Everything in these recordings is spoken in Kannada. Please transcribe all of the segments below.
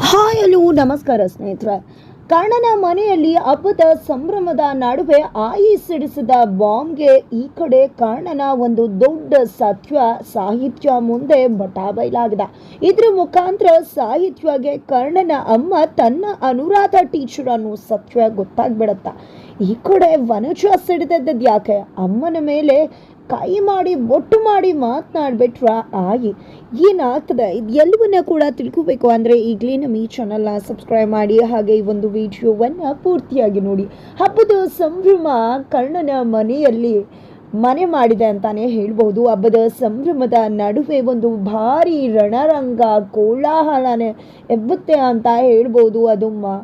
ಹಾಯ್ ಹಲೋ ನಮಸ್ಕಾರ ಸ್ನೇಹಿತರೆ. ಕರ್ಣನ ಮನೆಯಲ್ಲಿ ಹಬ್ಬದ ಸಂಭ್ರಮದ ನಡುವೆ ಆಯಿ ಸಿಡಿಸಿದ ಬಾಂಬ್ಗೆ ಈ ಕಡೆ ಕರ್ಣನ ಒಂದು ದೊಡ್ಡ ಸತ್ಯ ಸಾಹಿತ್ಯ ಮುಂದೆ ಬಟಾಬೈಲಾಗಿದೆ ಇದ್ರ ಮುಖಾಂತರ ಸಾಹಿತ್ಯಗೆ ಕರ್ಣನ ಅಮ್ಮ ತನ್ನ ಅನುರಾಧ ಟೀಚರ್ ಅನ್ನೋ ಸತ್ಯ ಗೊತ್ತಾಗ್ಬಿಡತ್ತ. ಈ ಕಡೆ ವನಜ ಸಿಡಿದದ್ದು ಯಾಕೆ? ಅಮ್ಮನ ಮೇಲೆ ಕೈ ಮಾಡಿ ಬೊಟ್ಟು ಮಾಡಿ ಮಾತನಾಡ್ಬಿಟ್ರ ಆಗಿ. ಏನಾಗ್ತದೆ? ಇದು ಎಲ್ಲವನ್ನ ಕೂಡ ತಿಳ್ಕೋಬೇಕು. ಅಂದರೆ ಈಗಲೇ ನಮ್ಮ ಈ ಚಾನಲ್ನ ಸಬ್ಸ್ಕ್ರೈಬ್ ಮಾಡಿ, ಹಾಗೆ ಈ ಒಂದು ವಿಡಿಯೋವನ್ನು ಪೂರ್ತಿಯಾಗಿ ನೋಡಿ. ಹಬ್ಬದ ಸಂಭ್ರಮ ಕರ್ಣನ ಮನೆಯಲ್ಲಿ ಮನೆ ಮಾಡಿದೆ ಅಂತಾನೆ ಹೇಳ್ಬೋದು. ಹಬ್ಬದ ಸಂಭ್ರಮದ ನಡುವೆ ಒಂದು ಭಾರಿ ರಣರಂಗ ಕೋಲಾಹಲನೆ ಎಬ್ಬುತ್ತೆ ಅಂತ ಹೇಳ್ಬೋದು. ಅದು ಮ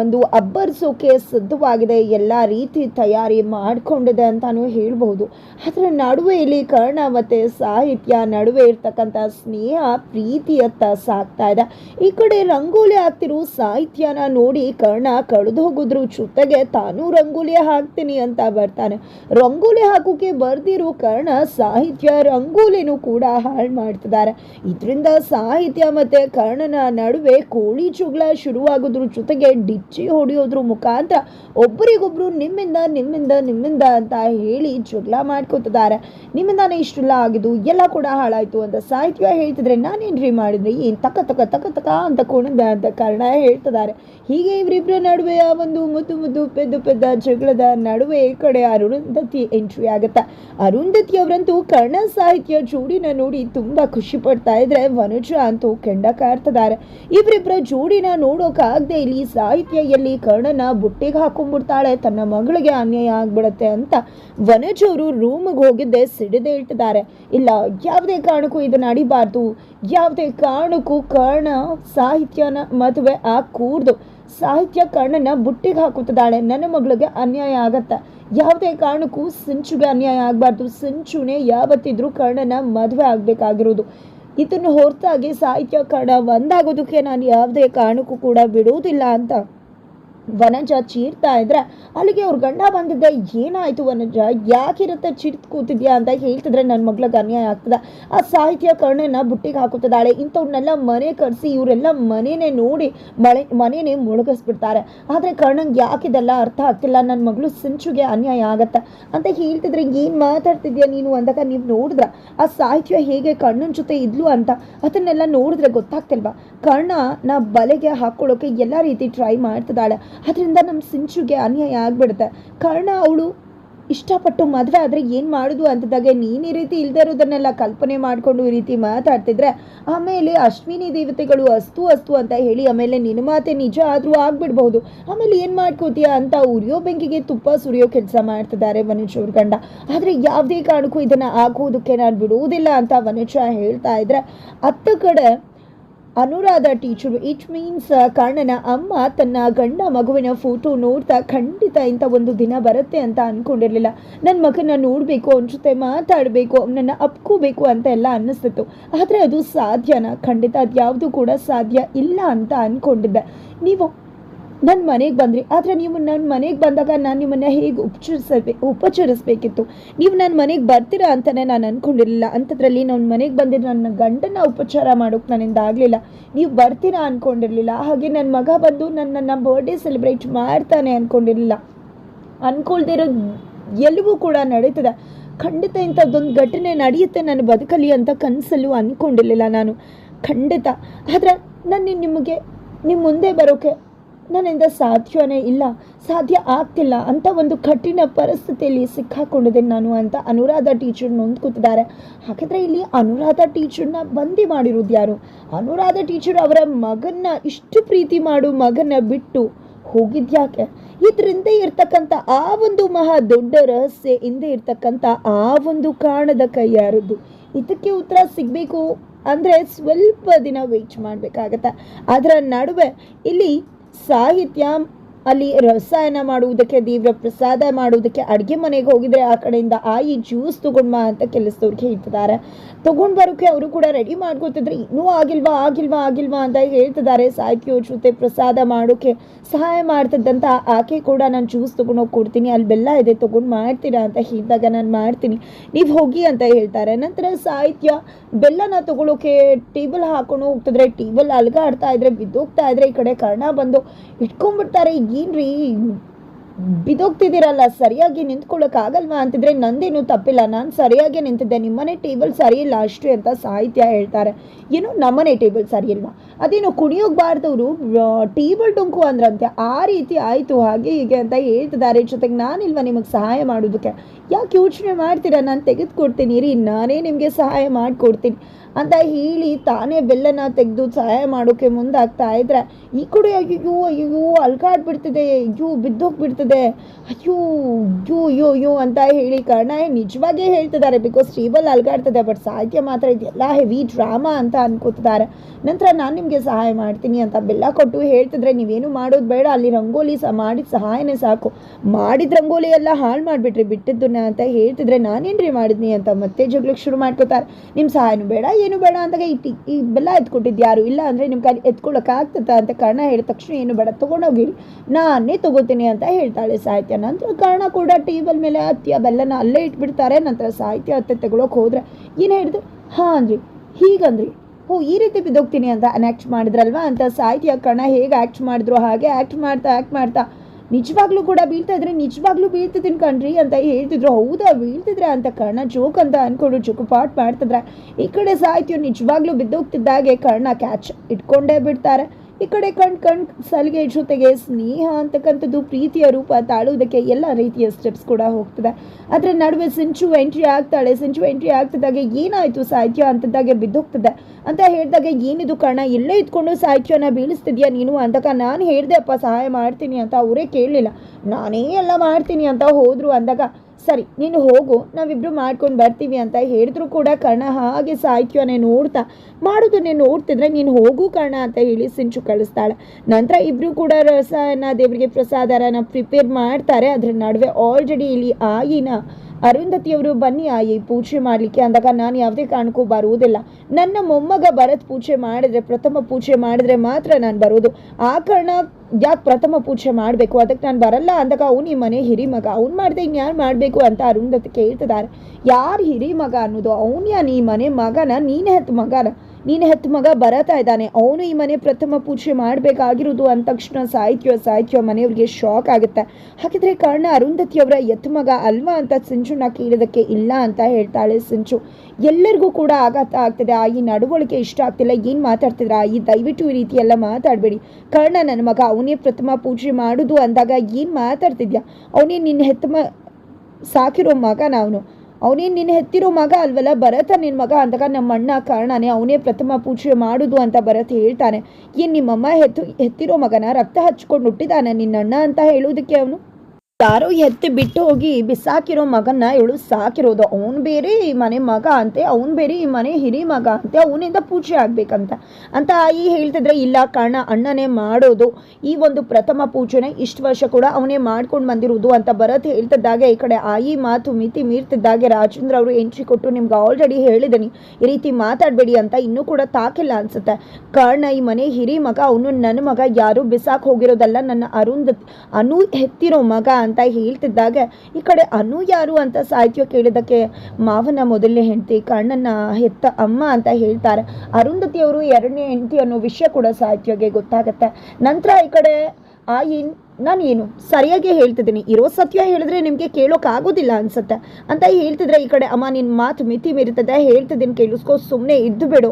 ಒಂದು ಅಬ್ಬರಿಸೋಕೆ ಸಿದ್ಧವಾಗಿದೆ. ಎಲ್ಲ ರೀತಿ ತಯಾರಿ ಮಾಡಿಕೊಂಡಿದೆ ಅಂತಲೂ ಹೇಳ್ಬಹುದು. ಅದರ ನಡುವೆ ಇಲ್ಲಿ ಕರ್ಣ ಮತ್ತು ಸಾಹಿತ್ಯ, ನಡುವೆ ಇರ್ತಕ್ಕಂಥ ಸ್ನೇಹ ಪ್ರೀತಿಯತ್ತ ಸಾಕ್ತಾ ಇದೆ. ಈ ಕಡೆ ರಂಗೋಲಿ ಹಾಕ್ತಿರೋ ಸಾಹಿತ್ಯನ ನೋಡಿ ಕರ್ಣ ಕಳೆದು ಹೋಗೋದ್ರ ಜೊತೆಗೆ ತಾನೂ ರಂಗೋಲಿ ಹಾಕ್ತೀನಿ ಅಂತ ಬರ್ತಾನೆ. ರಂಗೋಲಿ ಹಾಕೋಕೆ ಬರ್ದಿರೋ ಕರ್ಣ ಸಾಹಿತ್ಯ ರಂಗೋಲಿನೂ ಕೂಡ ಹಾಳು ಮಾಡ್ತಿದ್ದಾರೆ. ಇದರಿಂದ ಸಾಹಿತ್ಯ ಮತ್ತೆ ಕರ್ಣನ ನಡುವೆ ಕೋಳಿ ಜುಗ್ಲ ಶುರುವಾಗೋದ್ರ. ಜೊತೆಗೆ ಡಿಚ್ಚಿ ಹೊಡೆಯೋದ್ರ ಮುಖಾಂತರ ಒಬ್ಬರಿಗೊಬ್ರು ನಿಮ್ಮಿಂದ ನಿಮ್ಮಿಂದ ನಿಮ್ಮಿಂದ ಅಂತ ಹೇಳಿ ಜಗಳ ಮಾಡ್ಕೋತಿದ್ದಾರೆ. ನಿಮ್ಮಿಂದಾನೇ ಇಷ್ಟೆಲ್ಲ ಆಗಿದ್ದು ಎಲ್ಲ ಕೂಡ ಹಾಳಾಯ್ತು ಅಂತ ಸಾಹಿತ್ಯ ಹೇಳ್ತಿದ್ರೆ ನಾನೇನ್ರಿ ಮಾಡಿದ್ರೆ? ಏನು ತಕ ತಕ ತಕ ತಕ ಅಂತ ಕೊಣದ ಅಂತ ಕಾರಣ ಹೇಳ್ತಿದ್ದಾರೆ. ಹೀಗೆ ಇವರಿಬ್ಬರ ನಡುವೆ ಆ ಒಂದು ಮುದ್ದು ಮುದ್ದು, ಪೆದ್ದು, ಪೆದ್ದ ಜಗಳದ ನಡುವೆ ಕಡೆ ಅರುಂಧತಿ ಎಂಟ್ರಿ ಆಗುತ್ತೆ. ಅರುಂಧತಿ ಅವರಂತೂ ಕರ್ಣ ಸಾಹಿತ್ಯ ಜೋಡಿನ ನೋಡಿ ತುಂಬ ಖುಷಿ ಪಡ್ತಾ ಇದ್ರೆ ವನುಜ ಅಂತೂ ಕೆಂಡ ಕಾರ್ತಿದ್ದಾರೆ ಇವರಿಬ್ಬರ ಜೋಡಿನ ನೋಡೋಕಾಗದೆ ಇಲ್ಲಿ ಸಾಹಿತ್ಯ ಎಲ್ಲಿ ಕರ್ಣನ ಬುಟ್ಟಿಗೆ ಹಾಕೊಂಡ್ಬಿಡ್ತಾಳೆ. ತನ್ನ ಮಗಳಿಗೆ ಅನ್ಯಾಯ ಆಗ್ಬಿಡತ್ತೆ ಅಂತ ವನಜೂರು ರೂಮಿಗೆ ಹೋಗಿದ್ದೆ ಸಿಡಿದೆ ಇಟ್ಟಿದ್ದಾರೆ. ಇಲ್ಲ, ಯಾವುದೇ ಕಾರಣಕ್ಕೂ ಇದನ್ನ ಅಡಿಬಾರ್ದು ಯಾವುದೇ ಕಾರಣಕ್ಕೂ ಕರ್ಣ ಸಾಹಿತ್ಯನ ಮದುವೆ ಆ ಕೂರ್ದು ಸಾಹಿತ್ಯ ಕರ್ಣನ ಬುಟ್ಟಿಗೆ ಹಾಕುತ್ತಿದ್ದಾಳೆ. ನನ್ನ ಮಗಳಿಗೆ ಅನ್ಯಾಯ ಆಗತ್ತೆ. ಯಾವುದೇ ಕಾರಣಕ್ಕೂ ಸಿಂಚುಗೆ ಅನ್ಯಾಯ ಆಗಬಾರ್ದು. ಸಿಂಚುನೇ ಯಾವತ್ತಿದ್ರೂ ಕರ್ಣನ ಮದುವೆ ಆಗಬೇಕಾಗಿರೋದು. ಇದನ್ನು ಹೊರತಾಗಿ ಸಾಹಿತ್ಯ ಕರ್ಣ ಒಂದಾಗೋದಕ್ಕೆ ನಾನು ಯಾವುದೇ ಕಾರಣಕ್ಕೂ ಕೂಡ ಬಿಡುವುದಿಲ್ಲ ಅಂತ ವನಜ ಚೀರ್ತಾ ಇದ್ರೆ, ಅಲ್ಲಿಗೆ ಅವ್ರ ಗಂಡ ಬಂದಿದ್ದೆ, ಏನಾಯ್ತು ವನಜ? ಯಾಕಿರುತ್ತೆ ಚಿರ್ತ್ ಕೂತಿದ್ಯಾ ಅಂತ ಹೇಳ್ತಿದ್ರೆ ನನ್ನ ಮಗ್ಳಿಗೆ ಅನ್ಯಾಯ ಆಗ್ತದ. ಆ ಸಾಹಿತ್ಯ ಕರ್ಣನ ಬುಟ್ಟಿಗೆ ಹಾಕುತ್ತಿದ್ದಾಳೆ. ಇಂಥವ್ರನ್ನೆಲ್ಲ ಮನೆ ಕರೆಸಿ, ಇವರೆಲ್ಲ ಮನೆಯೇ ನೋಡಿ ಮಳೆ ಮನೆಯೇ ಮುಳುಗಿಸ್ಬಿಡ್ತಾರೆ. ಆದರೆ ಕರ್ಣಂಗೆ ಯಾಕಿದೆಲ್ಲ ಅರ್ಥ ಆಗ್ತಿಲ್ಲ? ನನ್ನ ಮಗಳು ಸಿಂಚುಗೆ ಅನ್ಯಾಯ ಆಗತ್ತೆ ಅಂತ ಹೇಳ್ತಿದ್ರೆ ಏನು ಮಾತಾಡ್ತಿದ್ಯಾ ನೀನು ಅಂದಾಗ ನೀವು ನೋಡಿದ್ರ ಆ ಸಾಹಿತ್ಯ ಹೇಗೆ ಕರ್ಣನ ಜೊತೆ ಇದ್ಲು ಅಂತ. ಅದನ್ನೆಲ್ಲ ನೋಡಿದ್ರೆ ಗೊತ್ತಾಗ್ತಿಲ್ವಾ? ಕರ್ಣ ನಾ ಬಲೆಗೆ ಹಾಕೊಳ್ಳೋಕೆ ಎಲ್ಲ ರೀತಿ ಟ್ರೈ ಮಾಡ್ತಿದ್ದಾಳೆ. ಅದರಿಂದ ನಮ್ಮ ಸಿಂಚುಗೆ ಅನ್ಯಾಯ ಆಗ್ಬಿಡುತ್ತೆ. ಕಾರಣ ಅವಳು ಇಷ್ಟಪಟ್ಟು ಮದುವೆ ಆದರೆ ಏನು ಮಾಡೋದು ಅಂತದಾಗೆ ನೀನು ಈ ರೀತಿ ಇಲ್ದೇ ಇರೋದನ್ನೆಲ್ಲ ಕಲ್ಪನೆ ಮಾಡಿಕೊಂಡು ಈ ರೀತಿ ಮಾತಾಡ್ತಿದ್ರೆ ಆಮೇಲೆ ಅಶ್ವಿನಿ ದೇವತೆಗಳು ಅಸ್ತು ಅಸ್ತು ಅಂತ ಹೇಳಿ ಆಮೇಲೆ ನಿನ್ನ ಮಾತೆ ನಿಜ ಆದರೂ ಆಗ್ಬಿಡ್ಬಹುದು. ಆಮೇಲೆ ಏನು ಮಾಡ್ಕೋತೀಯ ಅಂತ ಉರಿಯೋ ಬೆಂಕಿಗೆ ತುಪ್ಪ ಸುರಿಯೋ ಕೆಲಸ ಮಾಡ್ತಿದ್ದಾರೆ ವನಿಷ್ ಅವ್ರ ಗಂಡ. ಆದರೆ ಯಾವುದೇ ಕಾರಣಕ್ಕೂ ಇದನ್ನು ಆಗೋದಕ್ಕೆ ನಾನು ಬಿಡುವುದಿಲ್ಲ ಅಂತ ವನಿಷ ಹೇಳ್ತಾ ಇದ್ರೆ ಹತ್ತು ಕಡೆ ಅನುರಾಧ ಟೀಚರು ಇಟ್ ಮೀನ್ಸ್ ಕರ್ಣನ ಅಮ್ಮ ತನ್ನ ಗಂಡ ಮಗುವಿನ ಫೋಟೋ ನೋಡ್ತಾ ಖಂಡಿತ ಇಂಥ ಒಂದು ದಿನ ಬರುತ್ತೆ ಅಂತ ಅಂದ್ಕೊಂಡಿರಲಿಲ್ಲ ನನ್ನ ಮಗನ ನೋಡಬೇಕು, ಅವನ ಜೊತೆ ಮಾತಾಡಬೇಕು ಅವನನ್ನ ಅಪ್ಕೋಬೇಕು ಅಂತ ಎಲ್ಲ ಅನ್ನಿಸ್ತಿತ್ತು. ಆದರೆ ಅದು ಸಾಧ್ಯನಾ? ಖಂಡಿತ ಅದು ಯಾವುದು ಕೂಡ ಸಾಧ್ಯ ಇಲ್ಲ ಅಂತ ಅಂದ್ಕೊಂಡಿದ್ದೆ ನೀವು ನನ್ನ ಮನೆಗೆ ಬಂದ್ರಿ. ಆದರೆ ನೀವು ನನ್ನ ಮನೆಗೆ ಬಂದಾಗ ನಾನು ನಿಮ್ಮನ್ನು ಹೇಗೆ ಉಪಚರಿಸಬೇಕು ಉಪಚರಿಸಬೇಕಿತ್ತು. ನೀವು ನನ್ನ ಮನೆಗೆ ಬರ್ತೀರಾ ಅಂತಲೇ ನಾನು ಅಂದ್ಕೊಂಡಿರಲಿಲ್ಲ ಅಂಥದ್ರಲ್ಲಿ ನನ್ನ ಮನೆಗೆ ಬಂದಿದ್ದು ನನ್ನ ಗಂಡನ ಉಪಚಾರ ಮಾಡೋಕೆ ನನ್ನಿಂದ ಆಗಲಿಲ್ಲ. ನೀವು ಬರ್ತೀರಾ ಅಂದ್ಕೊಂಡಿರಲಿಲ್ಲ ಹಾಗೆ ನನ್ನ ಮಗ ಬಂದು ನನ್ನನ್ನು ಬರ್ಡೇ ಸೆಲೆಬ್ರೇಟ್ ಮಾಡ್ತಾನೆ ಅಂದ್ಕೊಂಡಿರಲಿಲ್ಲ ಅಂದ್ಕೊಳ್ದೇ ಇರೋ ಎಲ್ಲವೂ ಕೂಡ ನಡೀತದೆ. ಖಂಡಿತ ಇಂಥದ್ದೊಂದು ಘಟನೆ ನಡೆಯುತ್ತೆ ನನ್ನ ಬದುಕಲಿ ಅಂತ ಕನಸಲ್ಲೂ ಅಂದ್ಕೊಂಡಿರಲಿಲ್ಲ ನಾನು. ಖಂಡಿತ. ಆದರೆ ನಾನು ನಿಮಗೆ ನಿಮ್ಮ ಮುಂದೆ ಬರೋಕ್ಕೆ ನನ್ನಿಂದ ಸಾಧ್ಯವೇ ಇಲ್ಲ, ಸಾಧ್ಯ ಆಗ್ತಿಲ್ಲ ಅಂತ ಒಂದು ಕಠಿಣ ಪರಿಸ್ಥಿತಿಯಲ್ಲಿ ಸಿಕ್ಕಾಕೊಂಡಿದ್ದೇನೆ ನಾನು ಅಂತ ಅನುರಾಧ ಟೀಚರ್ ನೊಂದ್ಕೊತಿದ್ದಾರೆ. ಹಾಗಾದರೆ ಇಲ್ಲಿ ಅನುರಾಧ ಟೀಚರ್ನ ಬಂದಿ ಮಾಡಿರೋದು ಯಾರು? ಅನುರಾಧ ಟೀಚರ್ ಅವರ ಮಗನ್ನ ಇಷ್ಟು ಪ್ರೀತಿ ಮಾಡು ಮಗನ ಬಿಟ್ಟು ಹೋಗಿದ್ಯಾಕೆ? ಇದರಿಂದ ಇರ್ತಕ್ಕಂಥ ಆ ಒಂದು ಮಹಾ ದೊಡ್ಡ ರಹಸ್ಯ ಹಿಂದೆ ಇರ್ತಕ್ಕಂಥ ಆ ಒಂದು ಕಾರಣದ ಕೈ ಯಾರದ್ದು? ಇದಕ್ಕೆ ಉತ್ತರ ಸಿಗಬೇಕು ಅಂದರೆ ಸ್ವಲ್ಪ ದಿನ ವೆಯ್ಟ್ ಮಾಡಬೇಕಾಗತ್ತೆ. ಅದರ ನಡುವೆ ಇಲ್ಲಿ ಸಾಹಿತ್ಯ ಅಲ್ಲಿ ರಸಾಯನ ಮಾಡುವುದಕ್ಕೆ, ದೇವ್ರ ಪ್ರಸಾದ ಮಾಡುವುದಕ್ಕೆ, ಅಡುಗೆ ಮನೆಗೆ ಹೋಗಿದ್ರೆ ಆ ಕಡೆಯಿಂದ ಆಯಿ ಜ್ಯೂಸ್ ತಗೊಂಡ್ಬಾ ಅಂತ ಕೆಲಸದವ್ರಿಗೆ ಹೇಳ್ತಿದ್ದಾರೆ. ತಗೊಂಡ್ ಬರೋಕೆ ಅವರು ಕೂಡ ರೆಡಿ ಮಾಡ್ಕೊತಿದ್ರೆ. ಇನ್ನೂ ಆಗಿಲ್ವಾ ಆಗಿಲ್ವಾ ಆಗಿಲ್ವಾ ಅಂತ ಹೇಳ್ತಿದ್ದಾರೆ. ಸಾಹಿತ್ಯ ಜೊತೆ ಪ್ರಸಾದ ಮಾಡೋಕೆ ಸಹಾಯ ಮಾಡ್ತಿದ್ದಂತ ಆಕೆ ಕೂಡ ನಾನು ಜ್ಯೂಸ್ ತಗೊಂಡೋಗಿ ಕೊಡ್ತೀನಿ, ಅಲ್ಲಿ ಬೆಲ್ಲ ಇದೆ ತಗೊಂಡು ಮಾಡ್ತೀರಾ ಅಂತ ಹೇಳಿದಾಗ ನಾನು ಮಾಡ್ತೀನಿ, ನೀವು ಹೋಗಿ ಅಂತ ಹೇಳ್ತಾರೆ. ನಂತರ ಸಾಹಿತ್ಯ, ಬೆಲ್ಲನ ತಗೊಳ್ಳೋಕೆ ಟೇಬಲ್ ಹಾಕೊಂಡು ಹೋಗ್ತಿದ್ರೆ, ಟೇಬಲ್ ಅಲ್ಗಾಡ್ತಾ ಇದ್ರೆ, ಬಿದ್ದೋಗ್ತಾ ಇದ್ರೆ ಈ ಕಡೆ ಕರ್ಣ ಬಂದು ಇಟ್ಕೊಂಡ್ಬಿಡ್ತಾರೆ. ಏನ್ರಿ? ಬಿದೋಗ್ತಿದ್ದೀರಲ್ಲ ಸರಿಯಾಗಿ ನಿಂತ್ಕೊಳ್ಳೋಕ್ಕಾಗಲ್ವಾ ಅಂತಿದ್ರೆ ನಂದೇನು ತಪ್ಪಿಲ್ಲ. ನಾನು ಸರಿಯಾಗಿ ನಿಂತಿದ್ದೆ. ನಿಮ್ಮನೆ ಟೇಬಲ್ ಸರಿ ಇಲ್ಲ ಅಷ್ಟೇ ಅಂತ ಸಾಹಿತ್ಯ ಹೇಳ್ತಾರೆ. ಏನು ನಮ್ಮನೆ ಟೇಬಲ್ ಸರಿ ಇಲ್ವಾ? ಅದೇನು ಕುಣಿಯೋಗ್ಬಾರ್ದವರು ಟೇಬಲ್ ಡೊಂಕು ಅಂದ್ರಂತೆ. ಆ ರೀತಿ ಆಯಿತು, ಹಾಗೆ ಹೀಗೆ ಅಂತ ಹೇಳ್ತಿದ್ದಾರೆ. ಜೊತೆಗೆ ನಾನಿಲ್ವಾ ನಿಮಗೆ ಸಹಾಯ ಮಾಡೋದಕ್ಕೆ? ಯಾಕೆ ಯೋಚನೆ ಮಾಡ್ತೀರಾ? ನಾನು ತೆಗೆದುಕೊಡ್ತೀನಿ ರೀ. ನಾನೇ ನಿಮಗೆ ಸಹಾಯ ಮಾಡಿಕೊಡ್ತೀನಿ. ಅಂತ ಹೇಳಿ ತಾನೇ ಬೆಲ್ಲನ ತೆಗೆದು ಸಹಾಯ ಮಾಡೋಕ್ಕೆ ಮುಂದಾಗ್ತಾ ಇದ್ರೆ ಈ ಕಡೆ ಅಯ್ಯೋ ಅಯ್ಯೋ ಅಲ್ಕಾಡ್ಬಿಡ್ತಿದೆ, ಅಯ್ಯೋ, ಬಿದ್ದೋಗ್ಬಿಡ್ತಿದೆ. ಅಯ್ಯೋ ಅಯ್ಯೋ ಅಯ್ಯೋ ಅಯ್ಯೋ ಅಂತ ಹೇಳಿ ಕರ್ಣ ನಿಜವಾಗೇ ಹೇಳ್ತಿದ್ದಾರೆ ಬಿಕಾಸ್ ಟೇಬಲ್ ಅಲ್ಗಾಡ್ತದೆ ಬಟ್ ಸಾಹಿತ್ಯ ಮಾತ್ರ ಇದೆಲ್ಲ ಹೆವಿ ಡ್ರಾಮಾ ಅಂತ ಅನ್ಕೋತಿದ್ದಾರೆ. ನಂತರ ನಾನು ನಿಮಗೆ ಸಹಾಯ ಮಾಡ್ತೀನಿ ಅಂತ ಬೆಲ್ಲ ಕೊಟ್ಟು ಹೇಳ್ತಿದ್ರೆ ನೀವೇನು ಮಾಡೋದು ಬೇಡ, ಅಲ್ಲಿ ರಂಗೋಲಿ ಸಹ ಮಾಡಿದ ಸಹಾಯನೇ ಸಾಕು. ಮಾಡಿದ ರಂಗೋಲಿ ಎಲ್ಲ ಹಾಳು ಮಾಡಿಬಿಟ್ರಿ, ಬಿಟ್ಟಿದ್ದನ್ನ ಅಂತ ಹೇಳ್ತಿದ್ರೆ ನಾನೇನ್ರಿ ಮಾಡಿದ್ನಿ ಅಂತ ಮತ್ತೆ ಜಗ್ಲಕ್ಕೆ ಶುರು ಮಾಡ್ಕೋತಾರೆ. ನಿಮ್ಮ ಸಹಾಯನೂ ಬೇಡ ಏನು ಬೇಡ ಅಂತ ಈ ಟಿ- ಈ ಬೆಲ್ಲ ಎತ್ಕೊಟ್ಟಿದ್ದು ಯಾರು? ಇಲ್ಲ ಅಂದರೆ ನಿಮ್ಮ ಕೈ ಎತ್ಕೊಳ್ಳೋಕೆ ಆಗ್ತದ ಅಂತ ಕರ್ಣ ಹೇಳಿದ ತಕ್ಷಣ ಏನು ಬೇಡ ತೊಗೊಂಡೋಗಿ ನಾನೇ ತಗೋತೀನಿ ಅಂತ ಹೇಳ್ತಾಳೆ ಸಾಹಿತ್ಯ. ನಂತರ ಕರ್ಣ ಕೂಡ ಟೇಬಲ್ ಮೇಲೆ ಹತ್ತಿ ಆ ಬೆಲ್ಲನ ಅಲ್ಲೇ ಇಟ್ಬಿಡ್ತಾರೆ. ನಂತರ ಸಾಹಿತ್ಯ ಹತ್ತೆ ತಗೊಳಕ್ಕೆ ಹೋದ್ರೆ ಏನು ಹೇಳಿದ್ರು? ಹಾಂ ಅಂದ್ರಿ. ಹೀಗಂದ್ರಿ. ಓ, ಈ ರೀತಿ ಬಿದ್ದೋಗ್ತೀನಿ ಅಂತ ಆ್ಯಕ್ಟ್ ಮಾಡಿದ್ರಲ್ವಾ ಅಂತ ಸಾಹಿತ್ಯ ಕಣ ಹೇಗೆ ಆ್ಯಕ್ಟ್ ಮಾಡಿದ್ರು, ಹಾಗೆ ಆ್ಯಕ್ಟ್ ಮಾಡ್ತಾ ಆ್ಯಕ್ಟ್ ಮಾಡ್ತಾ ನಿಜವಾಗ್ಲೂ ಕೂಡ ಬೀಳ್ತಾ ಇದ್ರೆ ನಿಜವಾಗ್ಲೂ ಬೀಳ್ತಿದ್ದೀನಿ ಕಣ್ರಿ ಅಂತ ಹೇಳ್ತಿದ್ರು. ಹೌದಾ, ಬೀಳ್ತಿದ್ರೆ ಅಂತ ಕರ್ಣ ಜೋಕ್ ಅಂತ ಅನ್ಕೊಂಡು ಜೋಕುಪಾಟ್ ಮಾಡ್ತಿದ್ರೆ. ಈ ಕಡೆ ಸಾಹಿತ್ಯ ನಿಜವಾಗ್ಲೂ ಬಿದ್ದೋಗ್ತಿದ್ದಾಗೆ ಕರ್ಣ ಕ್ಯಾಚ್ ಇಟ್ಕೊಂಡೇ ಬಿಡ್ತಾರೆ. ಈ ಕಡೆ ಕಣ್ ಕಣ್ ಸಲಿಗೆ ಜೊತೆಗೆ ಸ್ನೇಹ ಅಂತಕ್ಕಂಥದ್ದು ಪ್ರೀತಿಯ ರೂಪ ತಾಳುವುದಕ್ಕೆ ಎಲ್ಲ ರೀತಿಯ ಸ್ಟೆಪ್ಸ್ ಕೂಡ ಹೋಗ್ತದೆ. ಆದರೆ ನಡುವೆ ಸಿಂಚು ಎಂಟ್ರಿ ಆಗ್ತಾಳೆ, ಸಿಂಚು ಎಂಟ್ರಿ ಆಗ್ತಿದ್ದಾಗೆ ಏನಾಯಿತು ಸಾಹಿತ್ಯ ಅಂತದಾಗೆ ಬಿದ್ದೋಗ್ತದೆ. ಅಂತ ಹೇಳಿದಾಗ ಏನಿದು ಕಣ ಎಲ್ಲೇ ಇದ್ಕೊಂಡು ಸಾಹಿತ್ಯನ ಬೀಳಿಸ್ತಿದ್ಯಾ ನೀನು ಅಂದಾಗ ನಾನು ಹೇಳ್ದೆ ಅಪ್ಪ, ಸಹಾಯ ಮಾಡ್ತೀನಿ ಅಂತ ಅವರೇ ಕೇಳಲಿಲ್ಲ. ನಾನೇ ಎಲ್ಲ ಮಾಡ್ತೀನಿ ಅಂತ ಹೋದರು ಅಂದಾಗ ಸರಿ, ನೀನು ಹೋಗು. ನಾವಿಬ್ಬರು ಮಾಡ್ಕೊಂಡು ಬರ್ತೀವಿ ಅಂತ ಹೇಳಿದ್ರು ಕೂಡ ಕರ್ಣ ಹಾಗೆ ಸಾಹಿತ್ಯನೇ ನೋಡ್ತಾ, ಮಾಡೋದನ್ನೇ ನೋಡ್ತಿದ್ರೆ ನೀನು ಹೋಗು ಕರ್ಣ ಅಂತ ಹೇಳಿ ಸಿಂಚು ಕಳಿಸ್ತಾಳೆ. ನಂತರ ಇಬ್ಬರು ಕೂಡ ರಸನ ದೇವರಿಗೆ ಪ್ರಸಾದರನ ಪ್ರಿಪೇರ್ ಮಾಡ್ತಾರೆ. ಅದ್ರ ನಡುವೆ ಆಲ್ರೆಡಿ ಇಲ್ಲಿ ಆಯಿನ ಅರುಂಧತಿಯವರು, ಬನ್ನಿ ಆಯಿ, ಪೂಜೆ ಮಾಡಲಿಕ್ಕೆ. ಅಂದಾಗ ನಾನು ಯಾವುದೇ ಕಾರಣಕ್ಕೂ ಬರುವುದಿಲ್ಲ. ನನ್ನ ಮೊಮ್ಮಗ ಭರತ್ ಪೂಜೆ ಮಾಡಿದ್ರೆ, ಪ್ರಥಮ ಪೂಜೆ ಮಾಡಿದ್ರೆ ಮಾತ್ರ ನಾನು ಬರೋದು ಆ ಕಾರಣ ಯಾಕೆ ಪ್ರಥಮ ಪೂಜೆ ಮಾಡಬೇಕು? ಅದಕ್ಕೆ ನಾನು ಬರಲ್ಲ. ಅಂದಾಗ ಅವ್ನು ಈ ಮನೆ ಹಿರಿ ಮಗ ಅವ್ನು ಮಾಡಿದೆ, ಇನ್ಯಾರು ಮಾಡಬೇಕು ಅಂತ ಅರುಂಧತಿ ಕೇಳ್ತಿದ್ದಾರೆ. ಯಾರು ಹಿರಿ ಮಗ ಅನ್ನೋದು? ಅವ್ನು ಯಾನ್ ಈ ಮನೆ ಮಗನ? ನೀನೇ ಹತ್ತು ಮಗನ? ನೀನು ಹತ್ತು ಮಗ ಬರತಾ ಇದ್ದಾನೆ. ಅವನು ಈ ಮನೆ ಪ್ರಥಮ ಪೂಜೆ ಮಾಡಬೇಕಾಗಿರೋದು ಅಂದ ತಕ್ಷಣ ಸಾಹಿತ್ಯ ಸಾಹಿತ್ಯ ಮನೆಯವ್ರಿಗೆ ಶಾಕ್ ಆಗುತ್ತೆ. ಹಾಗಿದ್ರೆ ಕಾರಣ ಅರುಂಧತಿಯವರ ಎತ್ತು ಮಗ ಅಲ್ವಾ ಅಂತ ಸಿಂಚುನ ಕೇಳಿದಕ್ಕೆ ಇಲ್ಲ ಅಂತ ಹೇಳ್ತಾಳೆ ಸಿಂಚು ಎಲ್ಲರಿಗೂ ಕೂಡ ಆಘಾತ ಆಗ್ತದೆ. ಆ ಈ ನಡವಳಿಕೆ ಇಷ್ಟ ಆಗ್ತಿಲ್ಲ. ಏನು ಮಾತಾಡ್ತಿದ್ರ? ಈ ದಯವಿಟ್ಟು ಈ ರೀತಿ ಎಲ್ಲ ಮಾತಾಡಬೇಡಿ. ಕರ್ಣ ನನ್ನ ಮಗ, ಅವನೇ ಪ್ರಥಮ ಪೂಜೆ ಮಾಡೋದು ಅಂದಾಗ ಏನು ಮಾತಾಡ್ತಿದ್ಯಾ? ಅವನೇ ನಿನ್ನ ಹೆತ್ತ ಸಾಕಿರೋ ಮಗ ಅವನು. ಅವನೇನು ನಿನ್ನ ಹೆತ್ತಿರೋ ಮಗ ಅಲ್ವಲ್ಲ? ಭರತ ನಿನ್ನ ಮಗ ಅಂದಾಗ ನಮ್ಮ ಅಣ್ಣ ಕಾರಣನೇ ಅವನೇ ಪ್ರಥಮ ಪೂಜೆ ಮಾಡುದು ಅಂತ ಭರತ್ ಹೇಳ್ತಾನೆ. ಏನು ನಿಮ್ಮಮ್ಮ ಹೆತ್ತು, ಹೆತ್ತಿರೋ ಮಗನ ರಕ್ತ ಹಚ್ಕೊಂಡು ಹುಟ್ಟಿದಾನೆ ನಿನ್ನ ಅಣ್ಣ ಅಂತ ಹೇಳೋದಕ್ಕೆ ಅವನು? ಯಾರೋ ಎತ್ತಿ ಬಿಟ್ಟು ಹೋಗಿ ಬಿಸಾಕಿರೋ ಮಗನ್ನ ಇವಳು ಸಾಕಿರೋದು. ಅವನು ಬೇರೆ ಈ ಮನೆ ಮಗ ಅಂತೆ, ಅವನು ಬೇರೆ ಈ ಮನೆ ಹಿರಿ ಮಗ ಅಂತೆ, ಅವನಿಂದ ಪೂಜೆ ಆಗ್ಬೇಕಂತ. ಅಂತ ಆಯಿ ಹೇಳ್ತಿದ್ರೆ, ಇಲ್ಲ ಕಾರಣ, ಅಣ್ಣನೇ ಮಾಡೋದು. ಈ ಒಂದು ಪ್ರಥಮ ಪೂಜೆನ ಇಷ್ಟು ವರ್ಷ ಕೂಡ ಅವನೇ ಮಾಡ್ಕೊಂಡು ಬಂದಿರೋದು ಅಂತ ಭರತ್ ಹೇಳ್ತಿದ್ದಾಗ. ಈ ಕಡೆ ಆಯಿ ಮಾತು ಮಿತಿ ಮೀರ್ತಿದ್ದಾಗೆ. ರಾಜೇಂದ್ರ ಅವರು ಎಂಟ್ರಿ ಕೊಟ್ಟು ನಿಮ್ಗೆ ಆಲ್ರೆಡಿ ಹೇಳಿದ್ದೀನಿ. ಈ ರೀತಿ ಮಾತಾಡಬೇಡಿ ಅಂತ ಇನ್ನೂ ಕೂಡ ತಾಕಿಲ್ಲ ಅನ್ಸುತ್ತೆ. ಕಾರಣ ಈ ಮನೆ ಹಿರಿ ಮಗ, ಅವನು ನನ್ನ ಮಗ. ಯಾರು ಬಿಸಾಕ್ ಹೋಗಿರೋದಲ್ಲ. ನನ್ನ ಅರುಂಧ ಅನು ಹೆತ್ತಿರೋ ಮಗ ಅಂತ ಹೇಳ್ತಿದ್ದಾಗ. ಈ ಕಡೆ ಅನು ಯಾರು ಅಂತ ಸಾಹಿತ್ಯ ಕೇಳಿದಕ್ಕೆ ಮಾವನ ಮೊದಲನೇ ಹೆಂಡತಿ ಕಣ್ಣನ ಹೆತ್ತ ಅಮ್ಮ ಅಂತ ಹೇಳ್ತಾರೆ. ಅರುಂಧತಿ ಅವರು ಎರಡನೇ ಹೆಂಡತಿ ಅನ್ನೋ ವಿಷಯ ಕೂಡ ಸಾಹಿತ್ಯಗೆ ಗೊತ್ತಾಗತ್ತೆ. ನಂತರ ಈ ಕಡೆ ಆ ಏನ್, ನಾನು ಏನು ಸರಿಯಾಗಿ ಹೇಳ್ತಿದ್ದೀನಿ. ಇರೋ ಸತ್ಯ ಹೇಳಿದ್ರೆ ನಿಮಗೆ ಕೇಳೋಕ್ಕಾಗೋದಿಲ್ಲ ಅನ್ಸುತ್ತೆ. ಅಂತ ಹೇಳ್ತಿದ್ರೆ ಈ ಕಡೆ ಅಮ್ಮ ನಿನ್ನ ಮಾತು ಮಿತಿ ಮೀರ್ತದೆ ಹೇಳ್ತಿದ್ದೀನಿ ಕೇಳಿಸ್ಕೋ ಸುಮ್ಮನೆ ಇದ್ದು ಬಿಡು.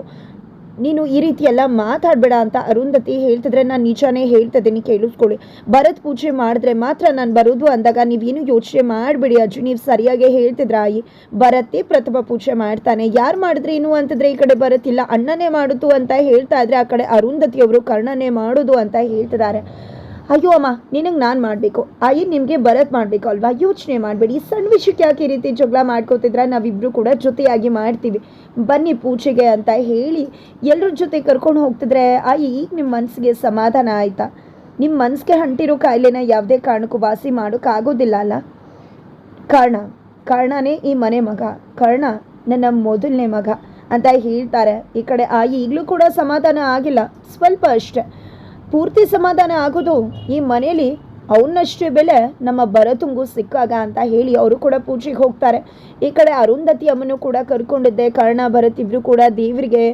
ನೀನು ಈ ರೀತಿ ಎಲ್ಲ ಮಾತಾಡಬೇಡ ಅಂತ ಅರುಂಧತಿ ಹೇಳ್ತಿದ್ರೆ ನಾನು ನಿಜಾನೇ ಹೇಳ್ತಿದ್ದೀನಿ, ಕೇಳಿಸ್ಕೊಳ್ಳಿ. ಭರತ್ ಪೂಜೆ ಮಾಡಿದ್ರೆ ಮಾತ್ರ ನಾನು ಬರೋದು ಅಂದಾಗ ನೀವೇನು ಯೋಚನೆ ಮಾಡಬೇಡಿ ಅಜ್ಜಿ, ನೀವು ಸರಿಯಾಗಿ ಹೇಳ್ತಿದ್ರ ಆಯಿ. ಭರತ್ತೇ ಪ್ರಥಮ ಪೂಜೆ ಮಾಡ್ತಾನೆ. ಯಾರು ಮಾಡಿದ್ರೆ ಏನು ಅಂತಂದ್ರೆ ಈ ಕಡೆ ಬರತ್ತಿಲ್ಲ ಅಣ್ಣನೇ ಮಾಡುದು ಅಂತ ಹೇಳ್ತಾ ಇದ್ರೆ ಆ ಕಡೆ ಅರುಂಧತಿಯವರು ಕರ್ಣನೇ ಮಾಡೋದು ಅಂತ ಹೇಳ್ತಿದ್ದಾರೆ. ಅಯ್ಯೋ ಅಮ್ಮ, ನಿನಗೆ ನಾನು ಮಾಡಬೇಕು. ಆಯಿ ನಿಮಗೆ ಭರತ್ ಮಾಡಬೇಕು ಅಲ್ವಾ? ಯೋಚನೆ ಮಾಡಬೇಡಿ. ಸಣ್ಣ ವಿಷಯಕ್ಕೆ ಯಾಕೆ ಈ ರೀತಿ ಜಗಳ ಮಾಡ್ಕೋತಿದ್ರ? ನಾವಿಬ್ರು ಕೂಡ ಜೊತೆಯಾಗಿ ಮಾಡ್ತೀವಿ. ಬನ್ನಿ ಪೂಜೆಗೆ ಅಂತ ಹೇಳಿ ಎಲ್ಲರ ಜೊತೆ ಕರ್ಕೊಂಡು ಹೋಗ್ತಿದ್ರೆ ಆಯಿ, ಈಗ ನಿಮ್ಮ ಮನಸ್ಸಿಗೆ ಸಮಾಧಾನ ಆಯಿತಾ? ನಿಮ್ಮ ಮನಸ್ಸಿಗೆ ಅಂಟಿರೋ ಕಾಯಿಲೆನ ಯಾವುದೇ ಕಾರಣಕ್ಕೂ ವಾಸಿ ಮಾಡೋಕ್ಕಾಗೋದಿಲ್ಲ ಅಲ್ಲ? ಕರ್ಣ, ಕರ್ಣನೇ ಈ ಮನೆ ಮಗ. ಕರ್ಣ, ನನ್ನ ಮೊದಲನೇ ಮಗ ಅಂತ ಹೇಳ್ತಾರೆ. ಈ ಕಡೆ ಆಯಿ ಈಗಲೂ ಕೂಡ ಸಮಾಧಾನ ಆಗಿಲ್ಲ. ಸ್ವಲ್ಪ ಅಷ್ಟೆ. ಪೂರ್ತಿ ಸಮಾಧಾನ ಆಗೋದು ಈ ಮನೆಯಲ್ಲಿ ಅವನಷ್ಟು ಬೆಲೆ, ನಮ್ಮ ಬರತುಂಗು ಸಿಕ್ಕಾಗ ಅಂತ ಹೇಳಿ ಅವರು ಕೂಡ ಪೂಜೆಗೆ ಹೋಗ್ತಾರೆ. ಈ ಕಡೆ ಅರುಂಧತಿ ಅಮ್ಮನು ಕೂಡ ಕರ್ಕೊಂಡಿದ್ದೆ. ಕರ್ಣ ಭರತ್ ಇಬ್ರು ಕೂಡ ದೇವರಿಗೆ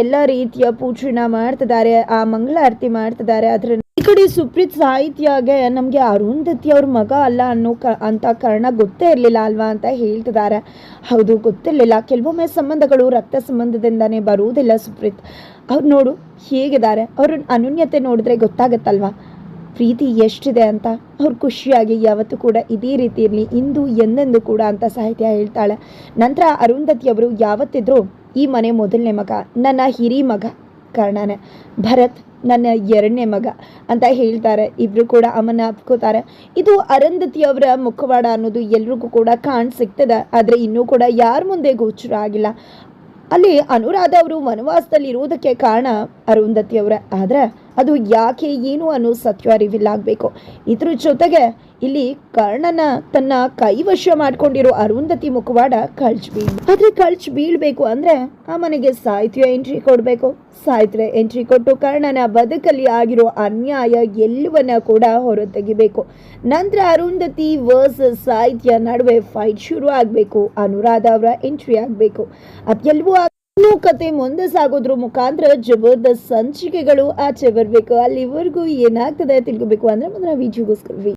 ಎಲ್ಲ ರೀತಿಯ ಪೂಜೆನ ಮಾಡ್ತಿದ್ದಾರೆ, ಆ, ಮಂಗಳಾರತಿ ಮಾಡ್ತಿದ್ದಾರೆ. ಅದ್ರ ಕಡೆ ಸುಪ್ರೀತ್ ಸಾಹಿತ್ಯಗೆ ನಮಗೆ ಅರುಂಧತಿ ಅವ್ರ ಮಗ ಅಲ್ಲ ಅನ್ನೋ ಕ, ಅಂತ ಕಾರಣ ಗೊತ್ತೇ ಇರಲಿಲ್ಲ ಅಲ್ವಾ ಅಂತ ಹೇಳ್ತಿದ್ದಾರೆ. ಹೌದು, ಗೊತ್ತಿರಲಿಲ್ಲ. ಕೆಲವೊಮ್ಮೆ ಸಂಬಂಧಗಳು ರಕ್ತ ಸಂಬಂಧದಿಂದನೇ ಬರುವುದಿಲ್ಲ ಸುಪ್ರೀತ್. ಅವ್ರು ನೋಡು, ಹೇಗಿದ್ದಾರೆ? ಅವ್ರ ಅನುನ್ಯತೆ ನೋಡಿದ್ರೆ ಗೊತ್ತಾಗತ್ತಲ್ವಾ? ಪ್ರೀತಿ ಎಷ್ಟಿದೆ ಅಂತ. ಅವ್ರು ಖುಷಿಯಾಗಿ ಯಾವತ್ತೂ ಕೂಡ ಇದೇ ರೀತಿ ಇರಲಿ, ಇಂದು ಎಂದೆಂದು ಕೂಡ ಅಂತ ಸಾಹಿತ್ಯ ಹೇಳ್ತಾಳೆ. ನಂತರ ಅರುಂಧತಿಯವರು ಯಾವತ್ತಿದ್ರೂ ಈ ಮನೆ ಮೊದಲನೇ ಮಗ, ನನ್ನ ಹಿರಿ ಮಗ ಕರ್ಣನೇ. ಭರತ್ ನನ್ನ ಎರಡನೇ ಮಗ ಅಂತ ಹೇಳ್ತಾರೆ. ಇಬ್ರು ಕೂಡ ಅಮ್ಮನ ಅಪ್ಕೋತಾರೆ. ಇದು ಅರಂಧತಿ ಅವರ ಮುಖವಾಡ ಅನ್ನೋದು ಎಲ್ರಿಗೂ ಕೂಡ ಕಾಣ್ ಸಿಗ್ತದೆ. ಆದರೆ ಇನ್ನೂ ಕೂಡ ಯಾರ ಮುಂದೆ ಗೋಚರ ಆಗಿಲ್ಲ. ಅಲ್ಲಿ ಅನುರಾಧ ಅವರು ವನವಾಸದಲ್ಲಿ ಇರುವುದಕ್ಕೆ ಕಾರಣ ಅರುಂಧತಿ ಅವರ ಆದರೆ ಅದು ಯಾಕೆ, ಏನು ಅನ್ನೋ ಸತ್ಯ ರಿವಿಲ್ ಆಗಬೇಕು ಇದ್ರ ಜೊತೆಗೆ ಇಲ್ಲಿ ಕರ್ಣನ ತನ್ನ ಕೈವಶ ಮಾಡ್ಕೊಂಡಿರೋ ಅರುಂಧತಿ ಮುಖವಾಡ ಕಳ್ಚ್ ಬೀಳ್ ಆದ್ರೆ ಕಳ್ಚ್ ಬೀಳ್ಬೇಕು ಅಂದ್ರೆ ಆ ಮನೆಗೆ ಸಾಹಿತ್ಯ ಎಂಟ್ರಿ ಕೊಡಬೇಕು. ಸಾಹಿತ್ಯ ಎಂಟ್ರಿ ಕೊಟ್ಟು ಕರ್ಣನ ಬದುಕಲ್ಲಿ ಆಗಿರೋ ಅನ್ಯಾಯ ಎಲ್ಲವನ್ನ ಕೂಡ ಹೊರತೆಗಿಬೇಕು. ನಂತರ ಅರುಂಧತಿ ವರ್ಸಸ್ ಸಾಹಿತ್ಯ ನಡುವೆ ಫೈಟ್ ಶುರು ಆಗಬೇಕು. ಅನುರಾಧ ಅವರ ಎಂಟ್ರಿ ಆಗಬೇಕು. ಅದೆಲ್ಲವೂ ಕತೆ ಮುಂದೆ ಸಾಗೋದ್ರ ಮುಖಾಂತರ ಜಬರ್ದಸ್ತ್ ಸಂಚಿಕೆಗಳು ಆಚೆ ಬರಬೇಕು. ಅಲ್ಲಿವರೆಗೂ ಏನಾಗ್ತದೆ ತಿಳ್ಕೊಬೇಕು ಅಂದ್ರೆ ಮುಂದಿನ ವಿಡಿಯೋಗೋಸ್ಕರ